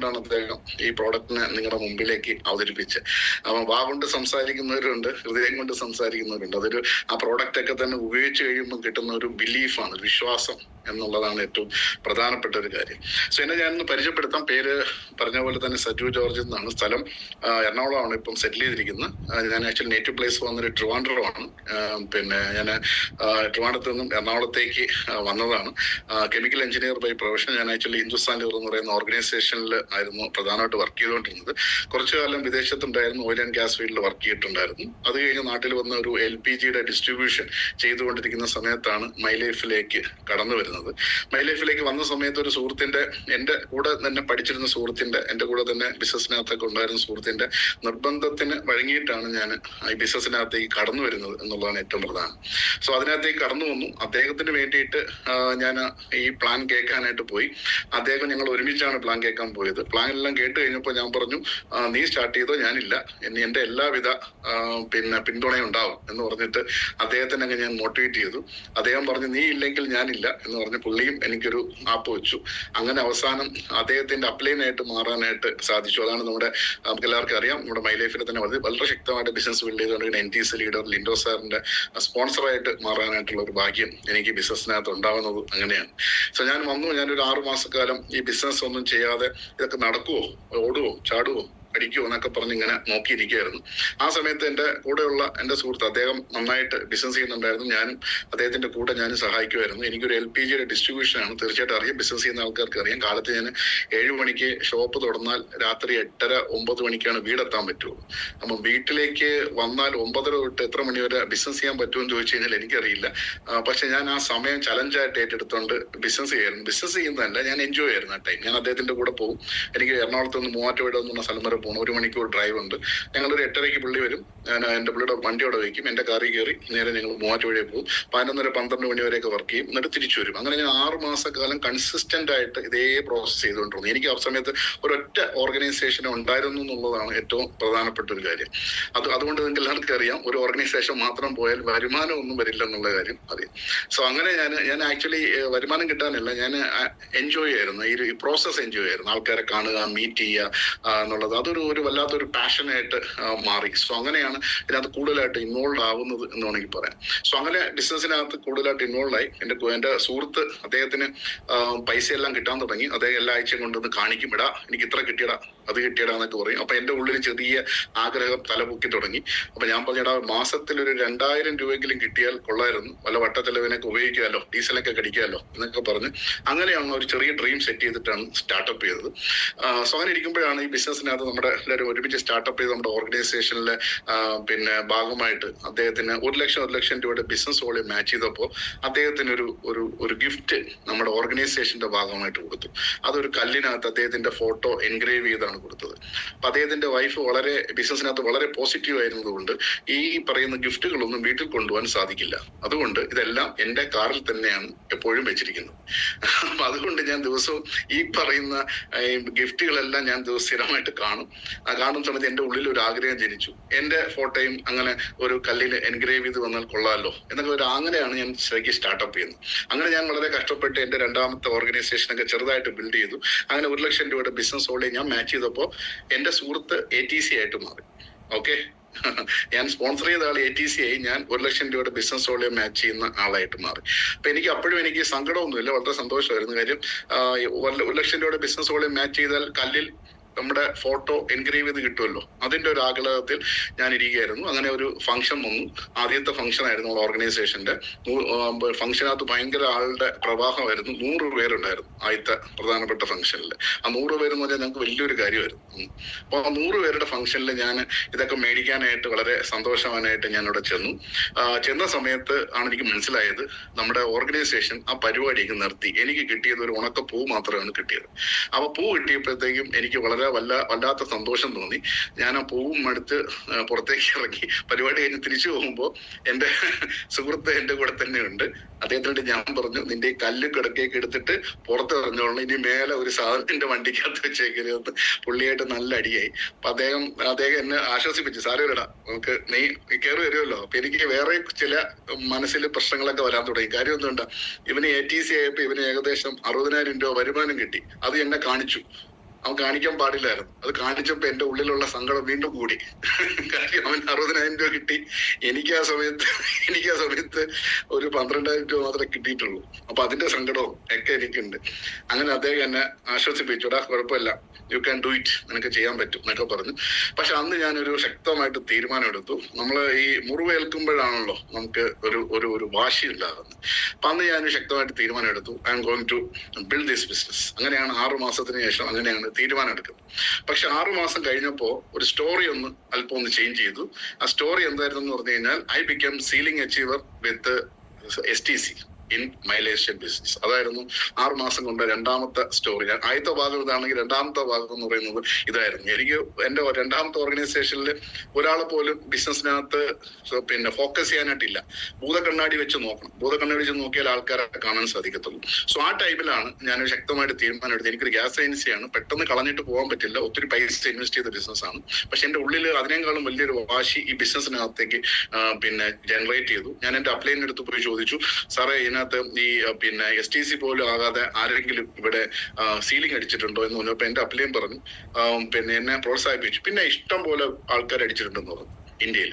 കൊണ്ടാണ് അദ്ദേഹം ഈ പ്രോഡക്റ്റിനെ നിങ്ങളുടെ മുമ്പിലേക്ക് അവതരിപ്പിച്ചത്. അപ്പം വാ കൊണ്ട് സംസാരിക്കുന്നവരുണ്ട് ഹൃദയം കൊണ്ട് സംസാരിക്കുന്നവരുണ്ട്. അതൊരു ആ പ്രോഡക്റ്റ് ഒക്കെ തന്നെ ഉപയോഗിച്ച് കഴിയുമ്പോൾ കിട്ടുന്ന ഒരു ബിലീഫാണ് വിശ്വാസം. എന്നുള്ളതാണ് ഏറ്റവും പ്രധാനപ്പെട്ട ഒരു കാര്യം. സോ എന്നെ ഞാനൊന്ന് പരിചയപ്പെടുത്താം. പേര് പറഞ്ഞ പോലെ തന്നെ സജു ജോർജ് എന്നാണ്. സ്ഥലം എറണാകുളമാണ് ഇപ്പം സെറ്റിൽ ചെയ്തിരിക്കുന്നത്. ഞാൻ ആക്ച്വലി നേറ്റീവ് പ്ലേസ് വന്നൊരു ട്രിവാൻഡ്രമാണ്. പിന്നെ ഞാൻ ട്രിവാൻഡ്രത്ത് നിന്നും എറണാകുളത്തേക്ക് വന്നതാണ്. കെമിക്കൽ എഞ്ചിനീയർ ബൈ പ്രൊഫഷൻ ഞാൻ ആക്ച്വലി ഹിന്ദുസ്ഥാൻ ലിവർ എന്ന് പറയുന്ന ഓർഗനൈസേഷനിൽ ആയിരുന്നു പ്രധാനമായിട്ട് വർക്ക് ചെയ്തുകൊണ്ടിരുന്നത്. കുറച്ചു കാലം വിദേശത്തുണ്ടായിരുന്നു. ഓയിൽ ആൻഡ് ഗ്യാസ് ഫീൽഡിൽ വർക്ക് ചെയ്തിട്ടുണ്ടായിരുന്നു. അത് കഴിഞ്ഞ് നാട്ടിൽ വന്ന ഒരു എൽ പി ജിയുടെ ഡിസ്ട്രിബ്യൂഷൻ ചെയ്തുകൊണ്ടിരിക്കുന്ന സമയത്താണ് മൈ ലൈഫിലേക്ക് കടന്നു വരുന്നത് മൈ ലൈഫിലേക്ക് വന്ന സമയത്ത് ഒരു സുഹൃത്തിന്റെ എന്റെ കൂടെ തന്നെ പഠിച്ചിരുന്ന സുഹൃത്തിന്റെ എന്റെ കൂടെ തന്നെ ബിസിനസ്സിനകത്തൊക്കെ ഉണ്ടായിരുന്ന സുഹൃത്തിന്റെ നിർബന്ധത്തിന് വഴങ്ങിയിട്ടാണ് ഞാൻ ഈ ബിസിനസ്സിനകത്തേക്ക് കടന്നു വരുന്നത് എന്നുള്ളതാണ് ഏറ്റവും പ്രധാനം. സോ അതിനകത്തേക്ക് കടന്നു വന്നു. അദ്ദേഹത്തിന് വേണ്ടിയിട്ട് ഞാൻ ഈ പ്ലാൻ കേൾക്കാനായിട്ട് പോയി. അദ്ദേഹം ഞങ്ങൾ ഒരുമിച്ചാണ് പ്ലാൻ കേൾക്കാൻ പോയത്. പ്ലാൻ എല്ലാം കേട്ട് കഴിഞ്ഞപ്പോൾ ഞാൻ പറഞ്ഞു നീ സ്റ്റാർട്ട് ചെയ്തോ? ഞാനില്ല. എന്നെ എന്റെ എല്ലാവിധ പിന്നെ പിന്തുണയും ഉണ്ടാവും. എന്ന് പറഞ്ഞിട്ട് അദ്ദേഹത്തിനെ ഞാൻ മോട്ടിവേറ്റ് ചെയ്തു. അദ്ദേഹം പറഞ്ഞു നീ ഇല്ലെങ്കിൽ ഞാനില്ല. എന്ന് പറഞ്ഞ് പുള്ളിയും എനിക്കൊരു ആപ്പ് വെച്ചു. അങ്ങനെ അവസാനം അദ്ദേഹത്തിന്റെ അപ്ലൈനായിട്ട് മാറാനായിട്ട് സാധിച്ചു. അതാണ് നമ്മുടെ നമുക്ക് എല്ലാവർക്കും അറിയാം നമ്മുടെ മൈ ലൈഫിൽ തന്നെ വളരെ വളരെ ശക്തമായിട്ട് ബിസിനസ് ബിൽഡ് ചെയ്തുകൊണ്ടിരിക്കുന്ന N T C leader Lindo സാറിന്റെ സ്പോൺസറായിട്ട് മാറാനായിട്ടുള്ള ഒരു ഭാഗ്യം എനിക്ക് ബിസിനസ്സിനകത്ത് ഉണ്ടാവുന്നത് അങ്ങനെയാണ്. സോ ഞാൻ വന്നു. ഞാനൊരു ആറു മാസക്കാലം ഈ ബിസിനസ് ഒന്നും ചെയ്യാതെ ഇതൊക്കെ നടക്കുവോ? ഓടുവോ? ചാടുവോ? അടിക്കുമോ എന്നൊക്കെ പറഞ്ഞ് ഇങ്ങനെ നോക്കിയിരിക്കുകയായിരുന്നു. ആ സമയത്ത് എന്റെ കൂടെയുള്ള എന്റെ സുഹൃത്ത് അദ്ദേഹം നന്നായിട്ട് ബിസിനസ് ചെയ്യുന്നുണ്ടായിരുന്നു. ഞാനും അദ്ദേഹത്തിന്റെ കൂടെ ഞാൻ സഹായിക്കുമായിരുന്നു. എനിക്കൊരു എൽ പി ജിയുടെ ഡിസ്ട്രിബ്യൂഷൻ ആണ്. തീർച്ചയായിട്ടും അറിയാം ബിസിനസ് ചെയ്യുന്ന ആൾക്കാർക്ക് അറിയാം. കാലത്ത് ഞാൻ ഏഴ് മണിക്ക് ഷോപ്പ് തുറന്നാൽ രാത്രി എട്ടര ഒമ്പത് മണിക്കാണ് വീടെത്താൻ പറ്റുള്ളൂ അപ്പം വീട്ടിലേക്ക് വന്നാൽ ഒമ്പതര തൊട്ട് എത്ര മണി വരെ ബിസിനസ് ചെയ്യാൻ പറ്റുമെന്ന് ചോദിച്ചു കഴിഞ്ഞാൽ എനിക്കറിയില്ല. പക്ഷെ ഞാൻ ആ സമയം ചലഞ്ചായിട്ട് ഏറ്റെടുത്തുകൊണ്ട് ബിസിനസ് ചെയ്യായിരുന്നു. ബിസിനസ് ചെയ്യുന്നതല്ല ഞാൻ എൻജോയ് ആയിരുന്നു ആ ടൈം ഞാൻ അദ്ദേഹത്തിന്റെ കൂടെ പോകും. എനിക്ക് എറണാകുളത്ത് നിന്ന് മൂവാറ്റുപുഴ എന്നുള്ള സ്ഥലം വരെ പോകണം ഒരു മണിക്കൂർ ഡ്രൈവ് ഉണ്ട്. ഞങ്ങളൊരു എട്ടരയ്ക്ക് പുള്ളി വരും. ഞാൻ എന്റെ പുള്ളിയുടെ അവിടെ വയ്ക്കും എന്റെ കാറിൽ കയറി നേരെ ഞങ്ങൾ മൂവാറ്റുപുഴയിൽ പോകും പതിനൊന്നര പന്ത്രണ്ട് മണി വരെയൊക്കെ വർക്ക് ചെയ്യും. എന്നിട്ട് തിരിച്ചു വരും. അങ്ങനെ ഞാൻ ആറ് മാസക്കാലം കൺസിസ്റ്റന്റ് ആയിട്ട് ഇതേ പ്രോസസ്സ് ചെയ്തുകൊണ്ടിരുന്നു. എനിക്ക് ആ സമയത്ത് ഒരൊറ്റ ഓർഗനൈസേഷൻ ഉണ്ടായിരുന്നു എന്നുള്ളതാണ് ഏറ്റവും പ്രധാനപ്പെട്ട ഒരു കാര്യം. അത് അതുകൊണ്ട് നിങ്ങൾക്ക് എല്ലാവർക്കും അറിയാം ഒരു ഓർഗനൈസേഷൻ മാത്രം പോയാൽ വരുമാനം ഒന്നും വരില്ല എന്നുള്ള കാര്യം അറിയാം. സോ അങ്ങനെ ഞാൻ ഞാൻ ആക്ച്വലി വരുമാനം കിട്ടാനല്ല. ഞാൻ എൻജോയ് ആയിരുന്നു. ഈ പ്രോസസ്സ് പ്രോസസ് എൻജോയ് ആയിരുന്നു. ആൾക്കാരെ കാണുക മീറ്റ് ചെയ്യുക എന്നുള്ളത്. എന്നുള്ളത് അതൊരു ഒരു വല്ലാത്തൊരു പാഷനായിട്ട് മാറി. സോ അങ്ങനെയാണ് ഇതിനകത്ത് കൂടുതലായിട്ട് ഇൻവോൾവ് ആവുന്നത് എന്ന് വേണമെങ്കിൽ പറയാം. സോ അങ്ങനെ ബിസിനസ്സിനകത്ത് കൂടുതലായിട്ട് ഇൻവോൾവ് ആയി. എന്റെ എന്റെ സുഹൃത്ത് അദ്ദേഹത്തിന് പൈസ എല്ലാം കിട്ടാൻ തുടങ്ങി. അദ്ദേഹം എല്ലാ ആഴ്ചയും കൊണ്ടുവന്ന് കാണിക്കും. ഇടാ എനിക്ക് ഇത്ര കിട്ടിയടാ. അത് കിട്ടിയടാന്നൊക്കെ പറയും. അപ്പൊ എന്റെ ഉള്ളിൽ ചെറിയ ആഗ്രഹം തലപൊക്കി തുടങ്ങി. അപ്പൊ ഞാൻ പറഞ്ഞടാ മാസത്തിൽ ഒരു രണ്ടായിരം രൂപയെങ്കിലും കിട്ടിയാൽ കൊള്ളായിരുന്നു. വല്ല വട്ടത്തലവിനൊക്കെ ഉപയോഗിക്കാമല്ലോ ഡീസലൊക്കെ കടിക്കാമല്ലോ എന്നൊക്കെ പറഞ്ഞ് അങ്ങനെയാണ് ഒരു ചെറിയ ഡ്രീം സെറ്റ് ചെയ്തിട്ടാണ് സ്റ്റാർട്ടപ്പ് ചെയ്തത്. സോ അങ്ങനെ ഇരിക്കുമ്പോഴാണ് ഈ ബിസിനസ്സിനകത്ത് നമ്മുടെ എല്ലാവരും ഒരുമിച്ച് സ്റ്റാർട്ടപ്പ് ചെയ്ത് നമ്മുടെ ഓർഗനൈസേഷനിലെ പിന്നെ ഭാഗമായിട്ട് അദ്ദേഹത്തിന് ഒരു ലക്ഷം ഒരു ലക്ഷം രൂപയുടെ ബിസിനസ് വോളിയം മാച്ച് ചെയ്തപ്പോൾ അദ്ദേഹത്തിന് ഒരു ഒരു ഒരു ഗിഫ്റ്റ് നമ്മുടെ ഓർഗനൈസേഷന്റെ ഭാഗമായിട്ട് കൊടുത്തു. അതൊരു കല്ലിനകത്ത് അദ്ദേഹത്തിന്റെ ഫോട്ടോ എൻഗ്രേവ് ചെയ്താണ് കൊടുത്തത്. അപ്പൊ അദ്ദേഹത്തിന്റെ വൈഫ് വളരെ ബിസിനസ്സിനകത്ത് വളരെ പോസിറ്റീവ് ആയിരുന്നതുകൊണ്ട് ഈ പറയുന്ന ഗിഫ്റ്റുകളൊന്നും വീട്ടിൽ കൊണ്ടുപോകാൻ സാധിക്കില്ല. അതുകൊണ്ട് ഇതെല്ലാം എന്റെ കാറിൽ തന്നെയാണ് എപ്പോഴും വെച്ചിരിക്കുന്നത്. അപ്പൊ അതുകൊണ്ട് ഞാൻ ദിവസവും ഈ പറയുന്ന ഗിഫ്റ്റുകളെല്ലാം ഞാൻ ദിവസം സ്ഥിരമായിട്ട് കാണും. ആ കാണുന്ന സമയത്ത് എന്റെ ഉള്ളിൽ ഒരു ആഗ്രഹം ജനിച്ചു. എന്റെ ഫോട്ടോയും അങ്ങനെ ഒരു കല്ലിൽ എൻഗ്രേവ് ചെയ്ത് വന്നാൽ കൊള്ളാമല്ലോ എന്നൊക്കെ ഒരു അങ്ങനെയാണ് ഞാൻ ശരിക്കും സ്റ്റാർട്ടപ്പ് ചെയ്യുന്നത്. അങ്ങനെ ഞാൻ വളരെ കഷ്ടപ്പെട്ട് എന്റെ രണ്ടാമത്തെ ഓർഗനൈസേഷൻ ഒക്കെ ചെറുതായിട്ട് ബിൽഡ് ചെയ്തു. അങ്ങനെ ഒരു ലക്ഷം രൂപയുടെ ബിസിനസ് ഓളെ ഞാൻ മാച്ച് ചെയ്തപ്പോൾ എന്റെ സുഹൃത്ത് എ ടി സി ആയിട്ട് മാറി. ഓക്കെ ഞാൻ സ്പോൺസർ ചെയ്ത ആൾ എ ടി സി ആയി. ഞാൻ ഒരു ലക്ഷം രൂപയുടെ ബിസിനസ് വോളിയം മാച്ച് ചെയ്യുന്ന ആളായിട്ട് മാറി. അപ്പൊ എനിക്ക് അപ്പോഴും എനിക്ക് സങ്കടമൊന്നുമില്ല. വളരെ സന്തോഷമായിരുന്നു കാര്യം. ഒരു ലക്ഷം രൂപയുടെ ബിസിനസ് വോളിയം മാച്ച് ചെയ്താൽ കല്ലിൽ നമ്മുടെ ഫോട്ടോ എൻഗ്രേവ് ചെയ്ത് കിട്ടുമല്ലോ. അതിന്റെ ഒരു ആഗ്രഹത്തിൽ ഞാൻ ഇരിക്കുകയായിരുന്നു. അങ്ങനെ ഒരു ഫംഗ്ഷൻ വന്നു. ആദ്യത്തെ ഫംഗ്ഷൻ ആയിരുന്നു നമ്മുടെ ഓർഗനൈസേഷന്റെ ഫംഗ്ഷനകത്ത് ഭയങ്കര ആളുടെ പ്രവാഹമായിരുന്നു. നൂറ് പേരുണ്ടായിരുന്നു ആദ്യത്തെ പ്രധാനപ്പെട്ട ഫംഗ്ഷനിൽ ആ നൂറ് പേരെന്ന് പറഞ്ഞാൽ ഞങ്ങൾക്ക് വലിയൊരു കാര്യമായിരുന്നു. ഉം. അപ്പൊ ആ നൂറ് പേരുടെ ഫംഗ്ഷനിൽ ഞാൻ ഇതൊക്കെ മേടിക്കാനായിട്ട് വളരെ സന്തോഷവാനായിട്ട് ഞാൻ അവിടെ ചെന്നു ചെന്ന സമയത്ത് ആണ് എനിക്ക് മനസ്സിലായത് നമ്മുടെ ഓർഗനൈസേഷൻ ആ പരിപാടിക്ക് നിർത്തി. എനിക്ക് കിട്ടിയത് ഒരു ഉണക്ക പൂ മാത്രമാണ് കിട്ടിയത്. അപ്പൊ പൂ കിട്ടിയപ്പോഴത്തേക്കും എനിക്ക് വളരെ വല്ല വല്ലാത്ത സന്തോഷം തോന്നി. ഞാൻ ആ പൂവും എടുത്ത് പുറത്തേക്ക് ഇറങ്ങി. പരിപാടി കഴിഞ്ഞ് തിരിച്ചു പോകുമ്പോൾ എന്റെ സുഹൃത്ത് എന്റെ കൂടെ തന്നെ ഉണ്ട്. അദ്ദേഹത്തിനോട് ഞാൻ പറഞ്ഞു നിന്റെ ഈ കല്ല് കിടക്കേക്ക് എടുത്തിട്ട് പുറത്ത് എറിഞ്ഞോളണം. ഇനി മേലെ ഒരു സാധനത്തിന്റെ വണ്ടിക്കകത്ത് വെച്ചേക്കരുത്. പുള്ളിയായിട്ട് നല്ല അടിയായി. അപ്പൊ അദ്ദേഹം അദ്ദേഹം എന്നെ ആശ്വസിപ്പിച്ചു. സാരമില്ലടാ നമുക്ക് നീ കയറി വരുമല്ലോ. അപ്പൊ എനിക്ക് വേറെ ചില മനസ്സിൽ പ്രശ്നങ്ങളൊക്കെ വരാൻ തുടങ്ങി. കാര്യം എന്തുകൊണ്ടാ? ഇവന് എ ടി സി ആയപ്പോ ഇവന് ഏകദേശം അറുപതിനായിരം രൂപ വരുമാനം കിട്ടി. അത് എന്നെ കാണിച്ചു. അവൻ കാണിക്കാൻ പാടില്ലായിരുന്നു. അത് കാണിച്ചപ്പോ എന്റെ ഉള്ളിലുള്ള സങ്കടം വീണ്ടും കൂടി. കാര്യം അവൻ അറുപതിനായിരം രൂപ കിട്ടി. എനിക്ക് ആ സമയത്ത് എനിക്ക് ആ സമയത്ത് ഒരു പന്ത്രണ്ടായിരം രൂപ മാത്രമേ കിട്ടിയിട്ടുള്ളൂ. അപ്പൊ അതിന്റെ സങ്കടവും ഒക്കെ എനിക്കുണ്ട്. അങ്ങനെ അദ്ദേഹം എന്നെ ആശ്വസിപ്പിച്ചു. ആശ്വസിപ്പിച്ചുടാ കുഴപ്പമില്ല. യു ക്യാൻ ഡു ഇറ്റ് നിനക്ക് ചെയ്യാൻ പറ്റും എന്നൊക്കെ പറഞ്ഞു. പക്ഷെ അന്ന് ഞാനൊരു ശക്തമായിട്ട് തീരുമാനം എടുത്തു നമ്മൾ ഈ മുറിവേൽക്കുമ്പോഴാണല്ലോ നമുക്ക് ഒരു ഒരു ഒരു വാശി ഉണ്ടാകുന്നത്. അപ്പൊ അന്ന് ഞാൻ ശക്തമായിട്ട് തീരുമാനം എടുത്തു I'm going to build this business അങ്ങനെയാണ് ആറു മാസത്തിന് ശേഷം അങ്ങനെയാണ് തീരുമാനം എടുക്കുന്നത് പക്ഷെ ആറു മാസം കഴിഞ്ഞപ്പോ ഒരു സ്റ്റോറി ഒന്ന് അല്പം ഒന്ന് ചേഞ്ച് ചെയ്തു. ആ സ്റ്റോറി എന്തായിരുന്നു എന്ന് പറഞ്ഞു കഴിഞ്ഞാൽ I become ceiling achiever with S T C in Malaysian business. അതായിരുന്നു ആറു മാസം കൊണ്ട് രണ്ടാമത്തെ സ്റ്റോറി. ഞാൻ ആദ്യത്തെ ഭാഗം ഇതാണെങ്കിൽ രണ്ടാമത്തെ ഭാഗം എന്ന് പറയുന്നത് ഇതായിരുന്നു. എനിക്ക് എന്റെ രണ്ടാമത്തെ ഓർഗനൈസേഷനിൽ ഒരാളെ പോലും ബിസിനസ്സിനകത്ത് പിന്നെ ഫോക്കസ് ചെയ്യാനായിട്ടില്ല. ഭൂതക്കണ്ണാടി വെച്ച് നോക്കണം. ഭൂതക്കണ്ണാടി വെച്ച് നോക്കിയാൽ ആൾക്കാരെ കാണാൻ സാധിക്കത്തുള്ളൂ. സോ ആ ടൈമിലാണ് ഞാൻ ശക്തമായിട്ട് തീരുമാനം എടുത്തത്. എനിക്കൊരു ഗ്യാസ് ഏജൻസിയാണ് പെട്ടെന്ന് കളഞ്ഞിട്ട് പോകാൻ പറ്റില്ല. ഒത്തിരി പൈസ ഇൻവെസ്റ്റ് ചെയ്ത ബിസിനസ് ആണ്. പക്ഷെ എന്റെ ഉള്ളിൽ അതിനേക്കാളും വലിയൊരു വാശി ഈ ബിസിനസ്സിനകത്തേക്ക് പിന്നെ ജനറേറ്റ് ചെയ്തു. ഞാൻ എന്റെ അപ്ലൈന്റെ അടുത്ത് പോയി ചോദിച്ചു സാറേ ഇതിനകത്ത് ഈ പിന്നെ എസ് ടി സി പോലും ആകാതെ ആരെങ്കിലും ഇവിടെ സീലിംഗ് അടിച്ചിട്ടുണ്ടോ എന്ന് പറഞ്ഞപ്പോ എന്റെ അപ്പലയും പറഞ്ഞു. പിന്നെ എന്നെ പ്രോത്സാഹിപ്പിച്ചു. പിന്നെ ഇഷ്ടം പോലെ ആൾക്കാർ അടിച്ചിട്ടുണ്ടെന്ന് പറഞ്ഞു ഇന്ത്യയിൽ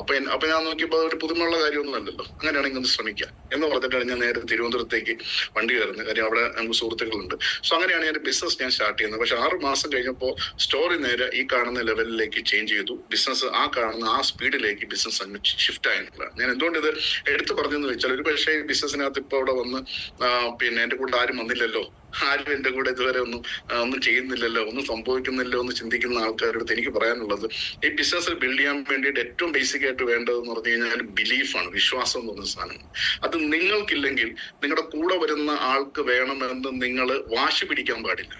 അപ്പൊ അപ്പൊ ഞാൻ നോക്കിയപ്പോ ഒരു പുതുമയുള്ള കാര്യമൊന്നുമല്ലല്ലോ അങ്ങനെയാണെങ്കിൽ ഒന്ന് ശ്രമിക്കാം എന്ന് പറഞ്ഞിട്ടാണ് ഞാൻ നേരെ തിരുവനന്തപുരത്തേക്ക് വണ്ടി കയറുന്നത്. കാര്യം അവിടെ നമുക്ക് സുഹൃത്തുക്കളുണ്ട്. സോ അങ്ങനെയാണ് ഞാൻ ബിസിനസ് ഞാൻ സ്റ്റാർട്ട് ചെയ്യുന്നത്. പക്ഷെ ആറ് മാസം കഴിഞ്ഞപ്പോൾ സ്റ്റോറി നേരെ ഈ കാണുന്ന ലെവലിലേക്ക് ചേഞ്ച് ചെയ്തു. ബിസിനസ് ആ കാണുന്ന ആ സ്പീഡിലേക്ക് ബിസിനസ് അങ്ങ് ഷിഫ്റ്റ് ആയിട്ടുള്ളതാണ്. ഞാൻ എന്തുകൊണ്ട് ഇത് എടുത്തു പറഞ്ഞെന്ന് വെച്ചാൽ ഒരു പക്ഷേ ബിസിനസിനകത്ത് ഇപ്പൊ അവിടെ വന്ന് പിന്നെ എന്റെ കൂടെ ആരും വന്നില്ലല്ലോ. ആരും എന്റെ കൂടെ ഇതുവരെ ഒന്നും ഒന്നും ചെയ്യുന്നില്ലല്ലോ ഒന്നും സംഭവിക്കുന്നില്ലോ എന്ന് ചിന്തിക്കുന്ന ആൾക്കാരോട് എനിക്ക് പറയാനുള്ളത് ഈ ബിസിനസ് ബിൽഡ് ചെയ്യാൻ വേണ്ടിയിട്ട് ഏറ്റവും ബേസിക് ആയിട്ട് വേണ്ടതെന്ന് പറഞ്ഞു കഴിഞ്ഞാൽ ബിലീഫാണ് വിശ്വാസം എന്ന് പറഞ്ഞ സാധനം. അത് നിങ്ങൾക്കില്ലെങ്കിൽ നിങ്ങളുടെ കൂടെ വരുന്ന ആൾക്ക് വേണമെന്ന് നിങ്ങൾ വാശി പിടിക്കാൻ പാടില്ല.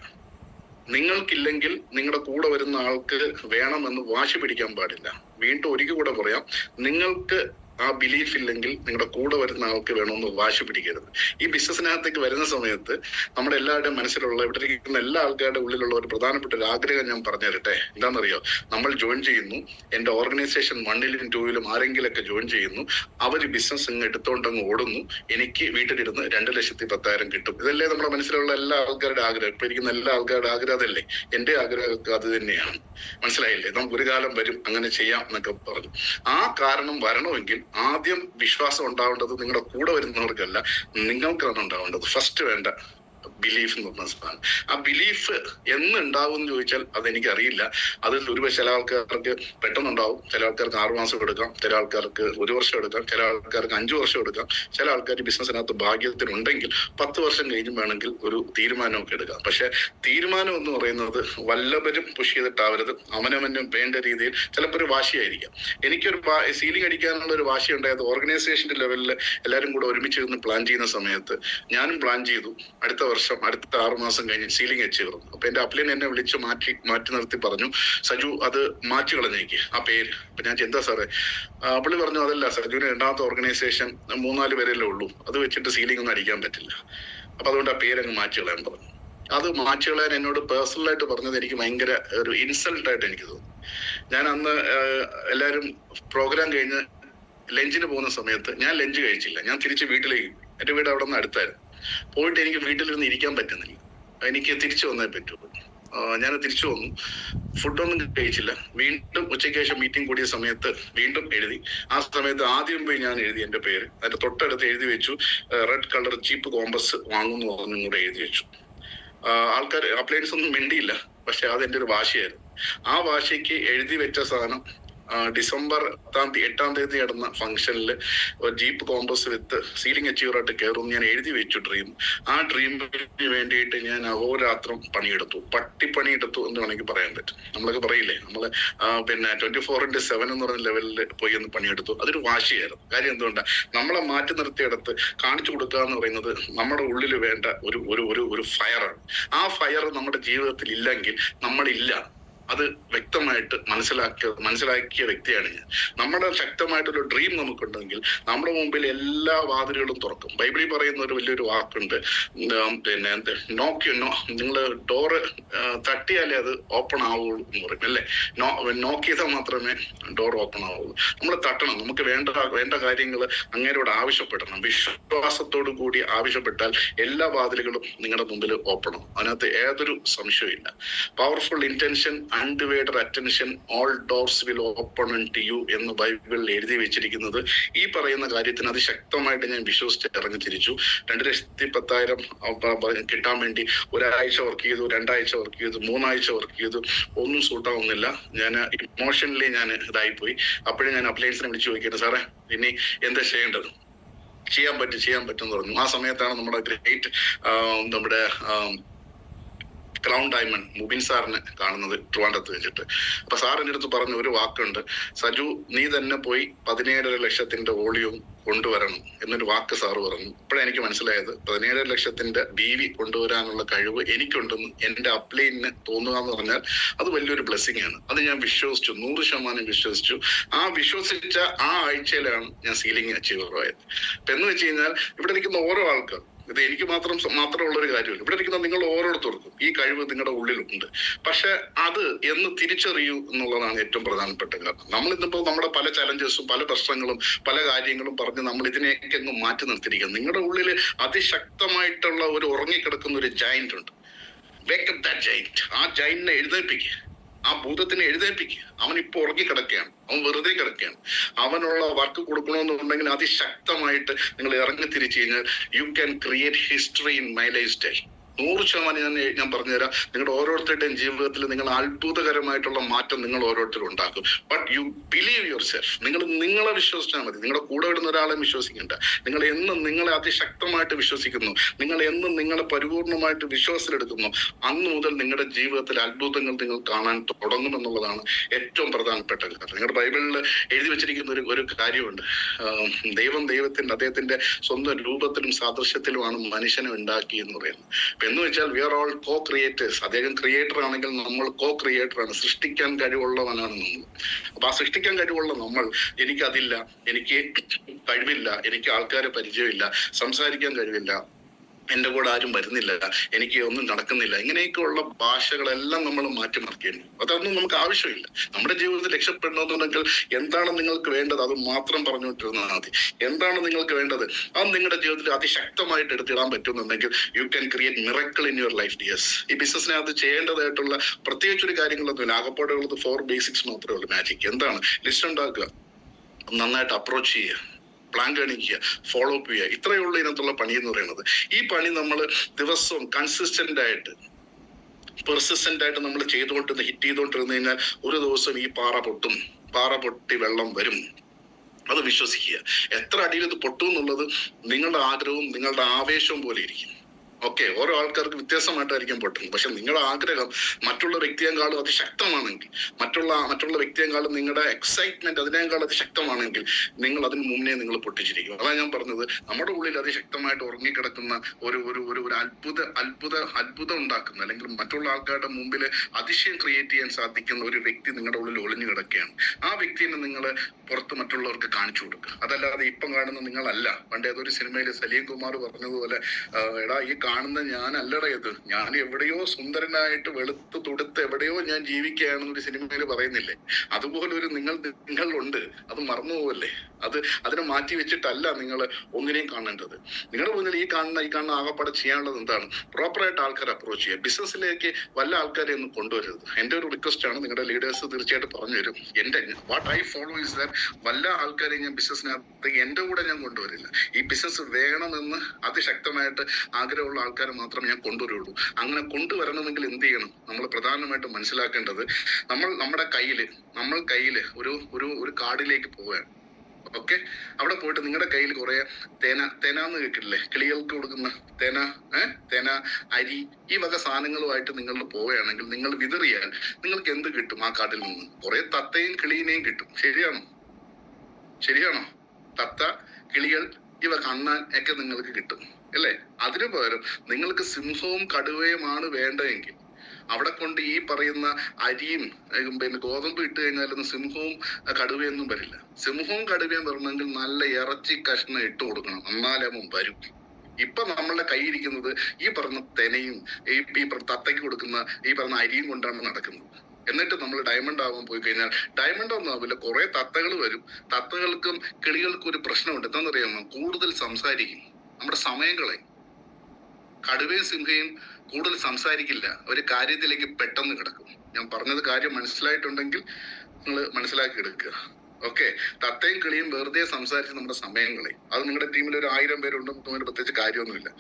നിങ്ങൾക്കില്ലെങ്കിൽ നിങ്ങളുടെ കൂടെ വരുന്ന ആൾക്ക് വേണമെന്ന് വാശി പിടിക്കാൻ പാടില്ല. വീണ്ടും ഒരിക്കൽ കൂടെ പറയാം നിങ്ങൾക്ക് ആ ബിലീഫ് ഇല്ലെങ്കിൽ നിങ്ങളുടെ കൂടെ വരുന്ന ആൾക്ക് വേണമെന്ന് വാശി പിടിക്കരുത്. ഈ ബിസിനസ്സിനകത്തേക്ക് വരുന്ന സമയത്ത് നമ്മുടെ എല്ലാവരുടെയും മനസ്സിലുള്ള ഇവിടെ ഇരിക്കുന്ന എല്ലാ ആൾക്കാരുടെ ഉള്ളിലുള്ള ഒരു പ്രധാനപ്പെട്ട ഒരു ആഗ്രഹം ഞാൻ പറഞ്ഞു തരട്ടെ എന്താണെന്നറിയോ? നമ്മൾ ജോയിൻ ചെയ്യുന്നു. എന്റെ ഓർഗനൈസേഷൻ വണ്ണിലും ടൂവിലും ആരെങ്കിലൊക്കെ ജോയിൻ ചെയ്യുന്നു. അവർ ബിസിനസ് അങ്ങ് എടുത്തോണ്ട് അങ്ങ് ഓടുന്നു. എനിക്ക് വീട്ടിലിരുന്ന് രണ്ട് ലക്ഷത്തി പത്തായിരം കിട്ടും. ഇതല്ലേ നമ്മുടെ മനസ്സിലുള്ള എല്ലാ ആൾക്കാരുടെ ആഗ്രഹം. ഇപ്പൊ ഇരിക്കുന്ന എല്ലാ ആൾക്കാരുടെ ആഗ്രഹം അതല്ലേ? എന്റെ ആഗ്രഹമൊക്കെ അത് തന്നെയാണ്. മനസ്സിലായില്ലേ? നമുക്ക് ഒരു കാലം വരും. അങ്ങനെ ചെയ്യാം എന്നൊക്കെ പറഞ്ഞു. ആ കാരണം വരണമെങ്കിൽ ആദ്യം വിശ്വാസം ഉണ്ടാവേണ്ടത് നിങ്ങളുടെ കൂടെ വരുന്നവർക്കല്ല നിങ്ങൾക്കാണ് ഉണ്ടാവേണ്ടത്. ഫസ്റ്റ് വേണ്ട. ബിലീഫ് എന്ന് പറഞ്ഞ സാധനം ആ ബിലീഫ് എന്ന് ഉണ്ടാവും എന്ന് ചോദിച്ചാൽ അതെനിക്ക് അറിയില്ല അതിൽ ഒരു ചില ആൾക്കാർക്ക് പെട്ടെന്നുണ്ടാവും. ചില ആൾക്കാർക്ക് ആറു മാസം എടുക്കാം. ചില ആൾക്കാർക്ക് ഒരു വർഷം എടുക്കാം. ചില ആൾക്കാർക്ക് അഞ്ചു വർഷം എടുക്കാം. ചില ആൾക്കാർ ബിസിനസ്സിനകത്ത് ഭാഗ്യത്തിനുണ്ടെങ്കിൽ പത്ത് വർഷം കഴിഞ്ഞും വേണമെങ്കിൽ ഒരു തീരുമാനമൊക്കെ എടുക്കാം. പക്ഷെ തീരുമാനം എന്ന് പറയുന്നത് വല്ലവരും പുഷ് ചെയ്തിട്ടാവരുത്. അവനവനും വേണ്ട രീതിയിൽ ചിലപ്പോൾ ഒരു വാശിയായിരിക്കാം. എനിക്കൊരു സീലിംഗ് അടിക്കാനുള്ള ഒരു വാശി ഉണ്ടായത് ഓർഗനൈസേഷന്റെ ലെവലിൽ എല്ലാവരും കൂടെ ഒരുമിച്ച് ഇരുന്ന് പ്ലാൻ ചെയ്യുന്ന സമയത്ത് ഞാനും പ്ലാൻ ചെയ്തു. അടുത്ത അടുത്ത ആറ് മാസം കഴിഞ്ഞ് സീലിംഗ് അച്ചീവ് അപ്പൊ എന്റെ അപ്ലൈൻ എന്നെ വിളിച്ച് മാറ്റി മാറ്റി നിർത്തി പറഞ്ഞു സജു അത് മാറ്റി കളഞ്ഞേക്ക്. ആ പേര്. അപ്പൊ ഞാൻ എന്താ സാറേ? പുള്ളി പറഞ്ഞു അതല്ല സജുവിന് രണ്ടാമത്തെ ഓർഗനൈസേഷൻ മൂന്നാൽ പേരല്ലേ ഉള്ളൂ. അത് വെച്ചിട്ട് സീലിംഗ് ഒന്നും അടിക്കാൻ പറ്റില്ല. അപ്പൊ അതുകൊണ്ട് ആ പേരങ്ങ് മാറ്റി കളയാൻ പറഞ്ഞു. അത് മാറ്റി കളയാൻ എന്നോട് പേഴ്സണലായിട്ട് പറഞ്ഞത് എനിക്ക് ഭയങ്കര ഒരു ഇൻസൾട്ട് ആയിട്ട് എനിക്ക് തോന്നി. ഞാൻ അന്ന് എല്ലാവരും പ്രോഗ്രാം കഴിഞ്ഞ് ലഞ്ചിന് പോകുന്ന സമയത്ത് ഞാൻ ലഞ്ച് കഴിച്ചില്ല. ഞാൻ തിരിച്ച് വീട്ടിലേക്ക്. എന്റെ വീട് അവിടെ നിന്ന് അടുത്തായിരുന്നു. പോയിട്ട് എനിക്ക് വീട്ടിലിരുന്ന് ഇരിക്കാൻ പറ്റുന്നില്ല. എനിക്ക് തിരിച്ചു വന്നേ പറ്റൂ ഞാൻ തിരിച്ചു വന്നു. ഫുഡൊന്നും കഴിച്ചില്ല. വീണ്ടും ഉച്ചയ്ക്ക് ശേഷം മീറ്റിംഗ് കൂടിയ സമയത്ത് വീണ്ടും എഴുതി. ആ സമയത്ത് ആദ്യം പോയി ഞാൻ എഴുതി എന്റെ പേര്. അതിന്റെ തൊട്ടടുത്ത് എഴുതി വെച്ചു. റെഡ് കളർ ചീപ്പ് കോമ്പസ് വാങ്ങുന്നു പറഞ്ഞും കൂടെ എഴുതി വെച്ചു. ആൾക്കാർ അപ്ലയൻസ് ഒന്നും മിണ്ടിയില്ല. പക്ഷെ അതെന്റെ ഒരു വാശിയായിരുന്നു. ആ വാശിക്ക് എഴുതി വെച്ച സാധനം ഡിസംബർ പത്താം തീയതി എട്ടാം തീയതി നടന്ന ഫംഗ്ഷനിൽ ജീപ്പ് കോമ്പസ് വിത്ത് സീലിംഗ് അച്ചീവറായിട്ട് കയറും ഞാൻ എഴുതി വെച്ചു ഡ്രീം ആ ഡ്രീമിന് വേണ്ടിയിട്ട് ഞാൻ അഹോരാത്രം പണിയെടുത്തു. പട്ടിപ്പണിയെടുത്തു എന്ന് വേണമെങ്കിൽ പറയാൻ പറ്റും. നമ്മളൊക്കെ പറയില്ലേ? നമ്മൾ പിന്നെ ട്വന്റി ഫോർ ഇന്റു സെവൻ എന്ന് പറഞ്ഞ ലെവലിൽ പോയി ഒന്ന് പണിയെടുത്തു. അതൊരു വാശിയായിരുന്നു. കാര്യം എന്തുകൊണ്ടാണ് നമ്മളെ മാറ്റി നിർത്തിയെടുത്ത് കാണിച്ചു കൊടുക്കുക എന്ന് പറയുന്നത് നമ്മുടെ ഉള്ളിൽ വേണ്ട ഒരു ഒരു ഒരു ഫയറാണ് ആ ഫയർ നമ്മുടെ ജീവിതത്തിൽ ഇല്ലെങ്കിൽ നമ്മളില്ല. അത് വ്യക്തമായിട്ട് മനസ്സിലാക്കിയ മനസ്സിലാക്കിയ വ്യക്തിയാണ് ഞാൻ. നമ്മുടെ ശക്തമായിട്ടൊരു ഡ്രീം നമുക്കുണ്ടെങ്കിൽ നമ്മുടെ മുമ്പിൽ എല്ലാ വാതിലുകളും തുറക്കും. ബൈബിളിൽ പറയുന്ന ഒരു വലിയൊരു വാക്കുണ്ട്. പിന്നെ എന്ത്? നോക്കി നോ നിങ്ങൾ ഡോറ് തട്ടിയാലേ അത് ഓപ്പൺ ആവുള്ളൂ എന്ന് പറയും അല്ലേ? നോ നോക്ക് ചെയ്താൽ മാത്രമേ ഡോർ ഓപ്പൺ ആവുള്ളൂ. നമ്മൾ തട്ടണം. നമുക്ക് വേണ്ട വേണ്ട കാര്യങ്ങൾ അങ്ങേരോട് ആവശ്യപ്പെടണം. വിശ്വാസത്തോടു കൂടി ആവശ്യപ്പെട്ടാൽ എല്ലാ വാതിലുകളും നിങ്ങളുടെ മുമ്പിൽ ഓപ്പൺ ആവും. അതിനകത്ത് ഏതൊരു ഇല്ല powerful intention undivided attention all doors will open to you എന്ന് ബൈബിളിൽ എഴുതി വെച്ചിരിക്കുന്നത്. ഈ പറയുന്ന കാര്യത്തിന് അതിശക്തമായിട്ട് ഞാൻ വിശ്വസിച്ച് ഇറങ്ങി തിരിച്ചു. രണ്ട് ലക്ഷത്തി പത്തായിരം കിട്ടാൻ വേണ്ടി ഒരാഴ്ച വർക്ക് ചെയ്തു രണ്ടാഴ്ച വർക്ക് ചെയ്തു മൂന്നാഴ്ച വർക്ക് ചെയ്തു. ഒന്നും സൂട്ടാവുന്നില്ല ഞാൻ ഇമോഷണലി ഞാൻ ഇതായിപ്പോയി. അപ്പോഴും ഞാൻ അപ്ലയൻസിനെ വിളിച്ചു ചോദിക്കട്ടെ സാറേ ഇനി എന്താ ചെയ്യേണ്ടത്? ചെയ്യാൻ പറ്റും ചെയ്യാൻ പറ്റും എന്ന് പറഞ്ഞു. ആ സമയത്താണ് നമ്മുടെ ഗ്രേറ്റ് നമ്മുടെ ക്രൗൺ ഡയമണ്ട് മുബിൻ സാറിനെ കാണുന്നത് ട്രിവാൻഡത്ത് വെച്ചിട്ട്. അപ്പൊ സാർ എന്റെ അടുത്ത് പറഞ്ഞ ഒരു വാക്കുണ്ട്. സജു നീ തന്നെ പോയി പതിനേഴര ലക്ഷത്തിന്റെ വോളിയം കൊണ്ടുവരണം എന്നൊരു വാക്ക് സാറ് പറഞ്ഞു. ഇപ്പോഴാണ് എനിക്ക് മനസ്സിലായത്. പതിനേഴര ലക്ഷത്തിന്റെ ബി വി കൊണ്ടുവരാനുള്ള കഴിവ് എനിക്കുണ്ടെന്ന് എന്റെ അപ്ലൈനിന് തോന്നുക എന്ന് പറഞ്ഞാൽ അത് വലിയൊരു ബ്ലെസ്സിങ് ആണ്. അത് ഞാൻ വിശ്വസിച്ചു നൂറ് ശതമാനം വിശ്വസിച്ചു. ആ വിശ്വസിച്ച ആ ആഴ്ചയിലാണ് ഞാൻ സീലിംഗ് അച്ചീവർ ആയത്. എന്ന് വെച്ച് കഴിഞ്ഞാൽ ഇവിടെ നിൽക്കുന്ന ഓരോ ആൾക്കാർ ഇത് എനിക്ക് മാത്രം മാത്രമുള്ള ഒരു കാര്യമല്ല. ഇവിടെ ഇരിക്കുന്ന നിങ്ങൾ ഓരോരുത്തർക്കും ഈ കഴിവ് നിങ്ങളുടെ ഉള്ളിലുണ്ട്. പക്ഷെ അത് എന്ന് തിരിച്ചറിയൂ എന്നുള്ളതാണ് ഏറ്റവും പ്രധാനപ്പെട്ട കാരണം. നമ്മൾ ഇന്നിപ്പോ നമ്മുടെ പല ചലഞ്ചസും പല പ്രശ്നങ്ങളും പല കാര്യങ്ങളും പറഞ്ഞ് നമ്മൾ ഇതിനെയൊക്കെ അങ്ങ് മാറ്റി നിർത്തിയിരിക്കുക നിങ്ങളുടെ ഉള്ളിൽ അതിശക്തമായിട്ടുള്ള ഒരു ഉറങ്ങിക്കിടക്കുന്ന ഒരു ജയന്റ് ഉണ്ട്. വേക്കപ്പ് ദാറ്റ് ജയന്റ് ആ ജയന്റിനെ എഴുന്നേൽപ്പിക്കുക ആ ഭൂതത്തിനെ എഴുന്നേൽപ്പിക്കുക. അവൻ ഇപ്പൊ ഉറങ്ങിക്കിടക്കുകയാണ് അവൻ വെറുതെ കിടക്കുകയാണ്. അവനുള്ള വർക്ക് കൊടുക്കണമെന്നുണ്ടെങ്കിൽ അതിശക്തമായിട്ട് നിങ്ങൾ ഇറങ്ങി തിരിച്ചു കഴിഞ്ഞാൽ you can create history in my life style നൂറ് ശതമാനം ഞാൻ ഞാൻ പറഞ്ഞുതരാം. നിങ്ങളുടെ ഓരോരുത്തരുടെയും ജീവിതത്തിൽ നിങ്ങൾ അത്ഭുതകരമായിട്ടുള്ള മാറ്റം നിങ്ങൾ ഓരോരുത്തരും ഉണ്ടാക്കും. But you believe yourself നിങ്ങൾ നിങ്ങളെ വിശ്വസിച്ചാൽ മതി. നിങ്ങളുടെ കൂടെ വിടുന്ന ഒരാളെ വിശ്വസിക്കണ്ട. നിങ്ങൾ എന്നും നിങ്ങളെ അതിശക്തമായിട്ട് വിശ്വസിക്കുന്നു. നിങ്ങൾ എന്നും നിങ്ങളെ പരിപൂർണമായിട്ട് വിശ്വാസത്തിലെടുക്കുന്നു. അന്ന് മുതൽ നിങ്ങളുടെ ജീവിതത്തിൽ അത്ഭുതങ്ങൾ നിങ്ങൾ കാണാൻ തുടങ്ങും എന്നുള്ളതാണ് ഏറ്റവും പ്രധാനപ്പെട്ട കാര്യം. നിങ്ങളുടെ ബൈബിളിൽ എഴുതി വെച്ചിരിക്കുന്ന ഒരു ഒരു കാര്യമുണ്ട്. ദൈവം ദൈവത്തിന്റെ അദ്ദേഹത്തിന്റെ സ്വന്തം രൂപത്തിലും സാദൃശ്യത്തിലുമാണ് മനുഷ്യനെ ഉണ്ടാക്കി എന്ന് പറയുന്നത്. എന്ന് വെച്ചാൽ we are all co creators അദ്ദേഹം ക്രിയേറ്റർ ആണെങ്കിൽ നമ്മൾ കോ ക്രിയേറ്റർ ആണ്. സൃഷ്ടിക്കാൻ കഴിവുള്ളവനാണ് നമ്മൾ. അപ്പൊ ആ സൃഷ്ടിക്കാൻ കഴിവുള്ള നമ്മൾ എനിക്കതില്ല എനിക്ക് കഴിവില്ല എനിക്ക് ആൾക്കാരെ പരിചയമില്ല സംസാരിക്കാൻ കഴിവില്ല എന്റെ കൂടെ ആരും വരുന്നില്ല എനിക്ക് ഒന്നും നടക്കുന്നില്ല ഇങ്ങനെയൊക്കെയുള്ള ഭാഷകളെല്ലാം നമ്മൾ മാറ്റിമറിക്കേണ്ടി അതൊന്നും നമുക്ക് ആവശ്യമില്ല. നമ്മുടെ ജീവിതത്തിൽ രക്ഷപ്പെടണമെന്നുണ്ടെങ്കിൽ എന്താണ് നിങ്ങൾക്ക് വേണ്ടത്? അത് മാത്രം പറഞ്ഞുകൊണ്ടിരുന്നാൽ മതി. എന്താണ് നിങ്ങൾക്ക് വേണ്ടത്? അത് നിങ്ങളുടെ ജീവിതത്തിൽ അതിശക്തമായിട്ട് എടുത്തിടാൻ പറ്റുന്നുണ്ടെങ്കിൽ you can create miracle in your life dears ഈ ബിസിനസ്സിനകത്ത് ചെയ്യേണ്ടതായിട്ടുള്ള പ്രത്യേകിച്ച് ഒരു കാര്യങ്ങളൊന്നുമില്ല ആകപ്പാടെ ഫോർ ബേസിക്സ് മാത്രമേ ഉള്ളൂ. മാജിക് എന്താണ്? ലിസ്റ്റ് ഉണ്ടാക്കുക. നന്നായിട്ട് അപ്രോച്ച് ചെയ്യുക. പ്ലാൻ കാണിക്കുക ഫോളോ അപ്പ് ചെയ്യുക. ഇത്രയേ ഉള്ളൂ ഇതിനകത്തുള്ള പണി എന്ന് പറയുന്നത്. ഈ പണി നമ്മൾ ദിവസവും കൺസിസ്റ്റന്റ് ആയിട്ട് പെർസിസ്റ്റന്റ് ആയിട്ട് നമ്മൾ ചെയ്തുകൊണ്ടിരുന്ന ഹിറ്റ് ചെയ്തുകൊണ്ടിരുന്നു കഴിഞ്ഞാൽ ഒരു ദിവസം ഈ പാറ പൊട്ടും. പാറ പൊട്ടി വെള്ളം വരും. അത് വിശ്വസിക്കുക. എത്ര അടിയിൽ ഇത് പൊട്ടും എന്നുള്ളത് നിങ്ങളുടെ ആഗ്രഹവും നിങ്ങളുടെ ആവേശവും പോലെ ഇരിക്കും. ഓക്കെ ഓരോ ആൾക്കാർക്ക് വ്യത്യാസമായിട്ടായിരിക്കും പൊട്ടുന്നത് പക്ഷെ നിങ്ങളുടെ ആഗ്രഹം മറ്റുള്ള വ്യക്തിയെക്കാളും അതിശക്തമാണെങ്കിൽ മറ്റുള്ള മറ്റുള്ള വ്യക്തിയെക്കാളും നിങ്ങളുടെ എക്സൈറ്റ്മെന്റ് അതിനേക്കാൾ അതിശക്തമാണെങ്കിൽ നിങ്ങൾ അതിന് മുന്നേ നിങ്ങൾ പൊട്ടിച്ചിരിക്കും. അതാണ് ഞാൻ പറഞ്ഞത്. നമ്മുടെ ഉള്ളിൽ അതിശക്തമായിട്ട് ഉറങ്ങിക്കിടക്കുന്ന ഒരു ഒരു ഒരു ഒരു അത്ഭുത അത്ഭുത അത്ഭുതം ഉണ്ടാക്കുന്ന അല്ലെങ്കിൽ മറ്റുള്ള ആൾക്കാരുടെ മുമ്പിൽ അതിശയം ക്രിയേറ്റ് ചെയ്യാൻ സാധിക്കുന്ന ഒരു വ്യക്തി നിങ്ങളുടെ ഉള്ളിൽ ഒളിഞ്ഞു കിടക്കുകയാണ്. ആ വ്യക്തിനെ നിങ്ങൾ പുറത്ത് മറ്റുള്ളവർക്ക് കാണിച്ചു കൊടുക്കുക. അതല്ലാതെ ഇപ്പം കാണുന്ന നിങ്ങളല്ല. പണ്ട് ഏതൊരു സിനിമയിൽ സലീം കുമാർ പറഞ്ഞതുപോലെ എടാ ഈ കാണുന്ന ഞാൻ അല്ലടാ ഇത്. ഞാൻ എവിടെയോ സുന്ദരനായിട്ട് വെളുത്ത് തുടുത്ത് എവിടെയോ ഞാൻ ജീവിക്കുകയാണെന്ന് ഒരു സിനിമയിൽ പറയുന്നില്ലേ? അതുപോലെ ഒരു നിങ്ങൾ നിങ്ങളുണ്ട്. അത് മറന്നു പോവല്ലേ? അത് അതിനെ മാറ്റി വെച്ചിട്ടല്ല നിങ്ങൾ ഒന്നിനെയും കാണേണ്ടത്. നിങ്ങളുടെ മുന്നിൽ ഈ കാണുന്ന ഈ കാണുന്ന ആകപ്പാടെ ചെയ്യാനുള്ളത് എന്താണ്? പ്രോപ്പറായിട്ട് ആൾക്കാരെ അപ്രോച്ച് ചെയ്യുക. ബിസിനസ്സിലേക്ക് വല്ല ആൾക്കാരെ ഒന്നും കൊണ്ടുവരരുത്. എന്റെ ഒരു റിക്വസ്റ്റ് ആണ് നിങ്ങളുടെ ലീഡേഴ്സ് തീർച്ചയായിട്ടും പറഞ്ഞു തരും എന്റെ what I follow is that വല്ല ആൾക്കാരെയും ഞാൻ ബിസിനസ്സിനകത്ത് എന്റെ കൂടെ ഞാൻ കൊണ്ടുവരില്ല. ഈ ബിസിനസ് വേണമെന്ന് അതിശക്തമായിട്ട് ആഗ്രഹമുള്ള ആൾക്കാരെ മാത്രമേ ഞാൻ കൊണ്ടുവരുള്ളൂ. അങ്ങനെ കൊണ്ടുവരണമെങ്കിൽ എന്ത് ചെയ്യണം? നമ്മൾ പ്രധാനമായിട്ടും മനസ്സിലാക്കേണ്ടത് നമ്മൾ നമ്മുടെ കയ്യിൽ നമ്മൾ കയ്യിൽ ഒരു ഒരു ഒരു കാടിലേക്ക് പോവുകയാണ്. ഓക്കെ? അവിടെ പോയിട്ട് നിങ്ങളുടെ കയ്യിൽ കുറെ തേന തേന എന്ന് കേട്ടിട്ടില്ലേ? കിളികൾക്ക് കൊടുക്കുന്ന തേന ഏഹ് തേന അരി ഈ വക സാധനങ്ങളുമായിട്ട് നിങ്ങൾ പോവുകയാണെങ്കിൽ നിങ്ങൾ വിതറിയാൽ നിങ്ങൾക്ക് എന്ത് കിട്ടും ആ കാട്ടിൽ നിന്ന്? കുറെ തത്തയും കിളീനെയും കിട്ടും. ശരിയാണോ? ശരിയാണോ? തത്ത കിളികൾ ഇവ കണ്ണാൻ ഒക്കെ നിങ്ങൾക്ക് കിട്ടും. അല്ലേ? അതിനു പകരം നിങ്ങൾക്ക് സിംഹവും കടുവയുമാണ് വേണ്ടതെങ്കിൽ അവിടെ കൊണ്ട് ഈ പറയുന്ന അരിയും പിന്നെ ഗോതമ്പ് ഇട്ട് കഴിഞ്ഞാലൊന്നും സിംഹവും കടുവയൊന്നും വരില്ല. സിംഹവും കടുവയും വരണമെങ്കിൽ നല്ല ഇറച്ചി കഷ്ണം ഇട്ട് കൊടുക്കണം. എന്നാലേ അവൻ വരും. ഇപ്പൊ നമ്മളുടെ കയ്യിരിക്കുന്നത് ഈ പറഞ്ഞ തെനയും ഈ ഈ തത്തയ്ക്ക് കൊടുക്കുന്ന ഈ പറഞ്ഞ അരിയും കൊണ്ടാണ് നടക്കുന്നത്. എന്നിട്ട് നമ്മൾ ഡയമണ്ട് ആവാൻ പോയി കഴിഞ്ഞാൽ ഡയമണ്ട് ഒന്നും ആവില്ല. കുറെ തത്തകൾ വരും. തത്തകൾക്കും കിളികൾക്കും ഒരു പ്രശ്നമുണ്ട്. എന്താണെന്നറിയാമോ? കൂടുതൽ സംസാരിക്കും. നമ്മുടെ സമയം കളയും കടുവയും സിംഹയും കൂടുതൽ സംസാരിക്കില്ല. ഒരു കാര്യത്തിലേക്ക് പെട്ടെന്ന് കിടക്കും. ഞാൻ പറഞ്ഞത് കാര്യം മനസ്സിലായിട്ടുണ്ടെങ്കിൽ നിങ്ങൾ മനസ്സിലാക്കി എടുക്കുക ഓക്കെ? തത്തയും കിളിയും വെറുതെ സംസാരിച്ച് നമ്മുടെ സമയം കളയും അത് നിങ്ങളുടെ ടീമിൽ ഒരു ആയിരം പേരുണ്ടെന്ന് തോന്നിയിട്ട് പ്രത്യേകിച്ച് കാര്യമൊന്നുമില്ല.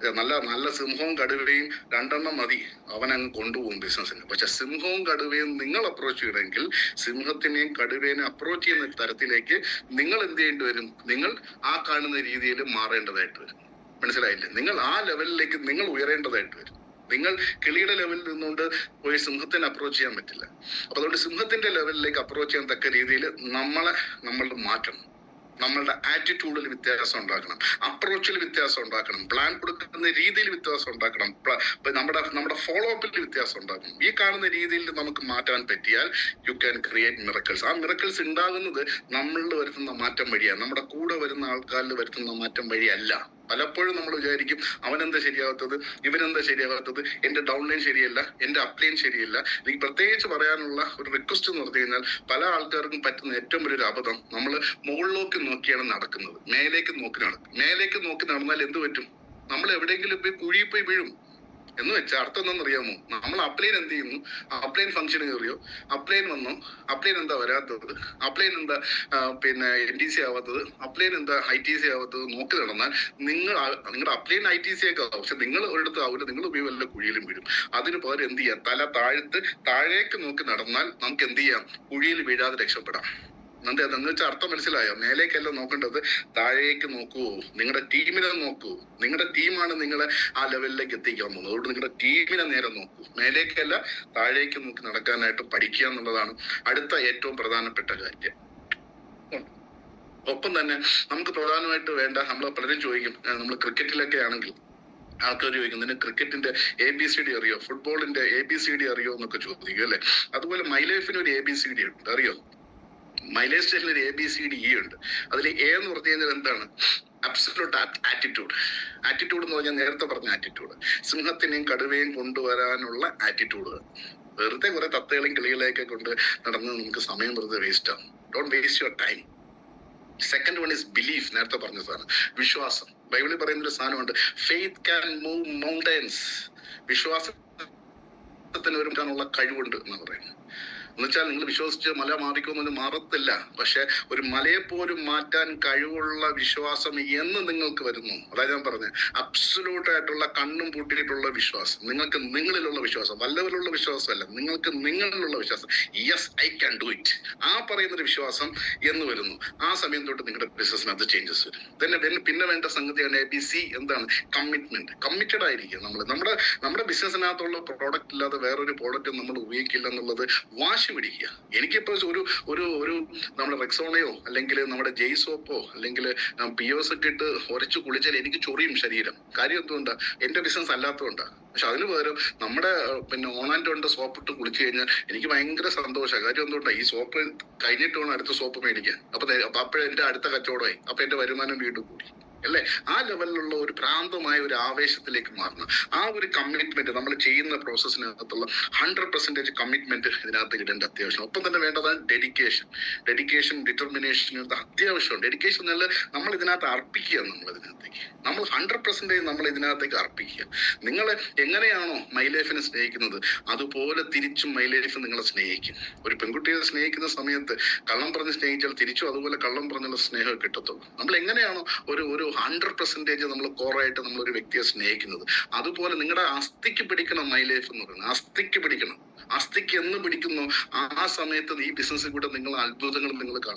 നല്ല നല്ല സിംഹവും കടുവയും രണ്ടെണ്ണം മതി. അവൻ അങ്ങ് കൊണ്ടുപോകും ബിസിനസ്സിന്. പക്ഷെ സിംഹവും കടുവയും നിങ്ങൾ അപ്രോച്ച് ചെയ്യണമെങ്കിൽ സിംഹത്തിനെയും കടുവേനെയും അപ്രോച്ച് ചെയ്യുന്ന തരത്തിലേക്ക് നിങ്ങൾ എന്ത് ചെയ്യേണ്ടി വരും? നിങ്ങൾ ആ കാണുന്ന രീതിയിൽ മാറേണ്ടതായിട്ട് വരും. മനസ്സിലായില്ലേ? നിങ്ങൾ ആ ലെവലിലേക്ക് നിങ്ങൾ ഉയരേണ്ടതായിട്ട് വരും. നിങ്ങൾ കിളിയുടെ ലെവലിൽ നിന്നുകൊണ്ട് പോയി സിംഹത്തിനെ അപ്രോച്ച് ചെയ്യാൻ പറ്റില്ല. അപ്പൊ അതുകൊണ്ട് സിംഹത്തിന്റെ ലെവലിലേക്ക് അപ്രോച്ച് ചെയ്യാൻ തക്ക രീതിയിൽ നമ്മളെ നമ്മൾ മാറ്റണം നമ്മളുടെ ആറ്റിറ്റ്യൂഡിൽ വ്യത്യാസം ഉണ്ടാക്കണം അപ്രോച്ചിൽ വ്യത്യാസം ഉണ്ടാക്കണം പ്ലാൻ കൊടുക്കുന്ന രീതിയിൽ വ്യത്യാസം ഉണ്ടാക്കണം നമ്മുടെ നമ്മുടെ ഫോളോ അപ്പിൽ വ്യത്യാസം ഉണ്ടാക്കണം. ഈ കാണുന്ന രീതിയിൽ നമുക്ക് മാറ്റാൻ പറ്റിയാൽ യു ക്യാൻ ക്രിയേറ്റ് മിറക്കിൾസ് ആ മിറക്കിൾസ് ഉണ്ടാകുന്നത് നമ്മളിൽ വരുത്തുന്ന മാറ്റം വഴിയാണ് നമ്മുടെ കൂടെ വരുന്ന ആൾക്കാരിൽ വരുത്തുന്ന മാറ്റം വഴിയല്ല. പലപ്പോഴും നമ്മൾ വിചാരിക്കും അവനെന്താ ശരിയാവാത്തത് ഇവനെന്താ ശരിയാവാത്തത് എന്റെ ഡൗൺലൈൻ ശരിയല്ല എന്റെ അപ്ലൈൻ ശരിയല്ല. എനിക്ക് പ്രത്യേകിച്ച് പറയാനുള്ള ഒരു റിക്വസ്റ്റ് എന്ന് പറഞ്ഞു കഴിഞ്ഞാൽ പല ആൾക്കാർക്കും പറ്റുന്ന ഏറ്റവും വലിയൊരു അബദ്ധം നമ്മൾ മുകളിലേക്ക് നോക്കിയാണ് നടക്കുന്നത്. മേലേക്ക് നോക്കി നടക്കും. മേലേക്ക് നോക്കി നടന്നാൽ എന്ത് പറ്റും? നമ്മൾ എവിടെയെങ്കിലും പോയി കുഴിയിൽ പോയി വീഴും. എന്ന് വെച്ചാൽ അർത്ഥം എന്താണെന്നറിയാമോ നമ്മൾ അപ്ലൈൻ എന്ത് ചെയ്യുന്നു? അപ്ലൈൻ ഫംഗ്ഷൻ കയറിയോ? അപ്ലൈൻ വന്നോ. അപ്ലൈൻ എന്താ വരാത്തത്? അപ്ലൈൻ എന്താ പിന്നെ എൻ ടി സി ആവാത്തത്? അപ്ലൈൻ എന്താ ഐ ടി സി ആവാത്തത്? നോക്കി നടന്നാൽ നിങ്ങൾ നിങ്ങളുടെ അപ്ലൈൻ ഐ ടി സി ഒക്കെ ആവും പക്ഷെ നിങ്ങൾ ഒരിടത്ത് ആവില്ല നിങ്ങൾ പോയി വല്ല കുഴിയിലും വീഴും. അതിന് പകരം എന്ത് ചെയ്യാം? തല താഴ്ത്ത് താഴേക്ക് നോക്കി നടന്നാൽ നമുക്ക് എന്ത് ചെയ്യാം? കുഴിയിൽ വീഴാതെ രക്ഷപ്പെടാം. എന്താ വെച്ചാൽ അർത്ഥം മനസ്സിലായോ? മേലേക്കല്ല നോക്കേണ്ടത് താഴേക്ക് നോക്കൂ. നിങ്ങളുടെ ടീമിനെ നോക്കൂ. നിങ്ങളുടെ ടീമാണ് നിങ്ങളെ ആ ലെവലിലേക്ക് എത്തിക്കാൻ പോകുന്നത്. അതുകൊണ്ട് നിങ്ങളുടെ ടീമിനെ നേരെ നോക്കൂ. മേലേക്കല്ല താഴേക്ക് നോക്കി നടക്കാനായിട്ട് പഠിക്കുക എന്നുള്ളതാണ് അടുത്ത ഏറ്റവും പ്രധാനപ്പെട്ട കാര്യം. ഒപ്പം തന്നെ നമുക്ക് പ്രധാനമായിട്ട് വേണ്ട നമ്മൾ പലരും ചോദിക്കും നമ്മൾ ക്രിക്കറ്റിലൊക്കെ ആണെങ്കിൽ ആൾക്കാർ ചോദിക്കും നിന്നെ ക്രിക്കറ്റിന്റെ എ ബി സി ഡി അറിയോ? ഫുട്ബോളിന്റെ എ ബി സി ഡി അറിയോ? എന്നൊക്കെ ചോദിക്കും അല്ലെ? അതുപോലെ മൈ ലൈഫിന് ഒരു എ ബി സി ഡി ഉണ്ട്. അറിയോ? മൈലേജ് സ്റ്റേഷനിൽ ഒരു A B C D E ഉണ്ട്. അതിൽ എ എന്ന് പറഞ്ഞു കഴിഞ്ഞാൽ എന്താണ്? അബ്സല്യൂട്ട് ആറ്റിറ്റ്യൂഡ് ആറ്റിറ്റ്യൂഡ് എന്ന് പറഞ്ഞാൽ നേരത്തെ പറഞ്ഞ ആറ്റിറ്റ്യൂഡ് സിംഹത്തിനെയും കടുവയും കൊണ്ടുവരാനുള്ള ആറ്റിറ്റ്യൂഡ് വെറുതെ കുറെ തത്തകളെയും കിളികളെയൊക്കെ കൊണ്ട് നടന്ന് നമുക്ക് സമയം വെറുതെ വേസ്റ്റ് ആവും don't waste your time second one is belief നേരത്തെ പറഞ്ഞ സാധനം. വിശ്വാസം. ബൈബിളിൽ പറയുന്ന ഒരു സാധനമുണ്ട്. ഫെയ്ത്ത് ക്യാൻ മൂവ് മൗണ്ടൻസ് വിശ്വാസത്തിന് ഒരു കഴിവുണ്ട് എന്ന് പറയുന്നത്. എന്നുവെച്ചാൽ നിങ്ങൾ വിശ്വസിച്ച് മല മാറിക്കൊന്നും മാറത്തില്ല. പക്ഷെ ഒരു മലയെ പോലും മാറ്റാൻ കഴിവുള്ള വിശ്വാസം എന്ന് നിങ്ങൾക്ക് വരുന്നു. അതായത് ഞാൻ പറഞ്ഞു അബ്സലൂട്ട് ആയിട്ടുള്ള കണ്ണും പൂട്ടിയിട്ടുള്ള വിശ്വാസം. നിങ്ങൾക്ക് നിങ്ങളിലുള്ള വിശ്വാസം വല്ലവരിലുള്ള വിശ്വാസമല്ല. നിങ്ങൾക്ക് നിങ്ങളിലുള്ള വിശ്വാസം. Yes I can do it ആ പറയുന്ന ഒരു വിശ്വാസം എന്ന് വരുന്നു. ആ സമയം തൊട്ട് നിങ്ങളുടെ ബിസിനസ്സിനകത്ത് ചേഞ്ചസ് വരും. തന്നെ പിന്നെ വേണ്ട സംഗതിയാണ് എ ബി സി എന്താണ്? കമ്മിറ്റ്മെന്റ് കമ്മിറ്റഡ് ആയിരിക്കും നമ്മൾ നമ്മുടെ നമ്മുടെ ബിസിനസ്സിനകത്തുള്ള പ്രോഡക്റ്റ് ഇല്ലാതെ വേറൊരു പ്രോഡക്റ്റ് നമ്മൾ ഉപയോഗിക്കില്ല എന്നുള്ളത് പിടിക്കുക. എനിക്കിപ്പോ ഒരു ഒരു ഒരു നമ്മുടെ റെക്സോണയോ അല്ലെങ്കിൽ നമ്മുടെ ജെയ് സോപ്പോ അല്ലെങ്കിൽ പി ഒസ് ഒക്കെ ഇട്ട് ഉരച്ച് കുളിച്ചാൽ എനിക്ക് ചൊറിയും ശരീരം. കാര്യം എന്തുകൊണ്ടാ? എന്റെ ബിസിനസ് അല്ലാത്തതുകൊണ്ടാണ് പക്ഷെ അതിന് പകരം നമ്മുടെ പിന്നെ ഓൺ ആൻഡ് കൊണ്ട് സോപ്പ് ഇട്ട് കുളിച്ചു കഴിഞ്ഞാൽ എനിക്ക് ഭയങ്കര സന്തോഷമാണ് കാര്യം എന്തുകൊണ്ടാ? ഈ സോപ്പ് കഴിഞ്ഞിട്ട് വേണം അടുത്ത സോപ്പ് മേടിക്കാൻ. അപ്പൊ ദേ- അപ്പൊ അപ്പോഴെ എന്റെ അടുത്ത കച്ചവടമായി. അപ്പൊ എന്റെ വരുമാനം വീണ്ടും കൂടി. അല്ലേ? ആ ലെവലിലുള്ള ഒരു പ്രാന്തമായ ഒരു ആവേശത്തിലേക്ക് മാറണം ആ ഒരു കമ്മിറ്റ്മെന്റ് നമ്മൾ ചെയ്യുന്ന പ്രോസസ്സിനകത്തുള്ള ഹൺഡ്രഡ് പെർസെന്റേജ് കമ്മിറ്റ്മെന്റ് ഇതിനകത്ത് ഇടേണ്ട അത്യാവശ്യം. ഒപ്പം തന്നെ വേണ്ടതാണ് ഡെഡിക്കേഷൻ ഡെഡിക്കേഷൻ ഡിറ്റർമിനേഷൻ അത്യാവശ്യമാണ്. ഡെഡിക്കേഷൻ എന്നാൽ നമ്മൾ ഇതിനകത്ത് അർപ്പിക്കുക നമ്മൾ ഇതിനകത്തേക്ക്. നമ്മൾ ഹൺഡ്രഡ് പെർസെന്റേജ് നമ്മൾ ഇതിനകത്തേക്ക് അർപ്പിക്കുക. നിങ്ങൾ എങ്ങനെയാണോ മൈ ലൈഫിനെ സ്നേഹിക്കുന്നത് അതുപോലെ തിരിച്ചും മൈ ലൈഫ് നിങ്ങളെ സ്നേഹിക്കും. ഒരു പെൺകുട്ടിയെ സ്നേഹിക്കുന്ന സമയത്ത് കള്ളം പറഞ്ഞ് സ്നേഹിച്ചാൽ തിരിച്ചും അതുപോലെ കള്ളം പറഞ്ഞുള്ള സ്നേഹം കിട്ടത്തുള്ളൂ. നമ്മൾ എങ്ങനെയാണോ ഒരു ഒരു ഹൺഡ്രഡ് പെർസെന്റേജ് നമ്മൾ കോറായിട്ട് നമ്മൾ ഒരു വ്യക്തിയെ സ്നേഹിക്കുന്നത്. അതുപോലെ നിങ്ങളുടെ അസ്ഥിക്ക് പിടിക്കണം മൈ ലൈഫ് എന്ന് പറയുന്നത്. അസ്ഥിക്ക് പിടിക്കണം. അസ്ഥിക്ക് എന്ന് പിടിക്കുന്നു ആ സമയത്ത് ഈ ബിസിനസ്സിൽ കൂടെ നിങ്ങൾ അത്ഭുതങ്ങൾ നിങ്ങൾ കാണും.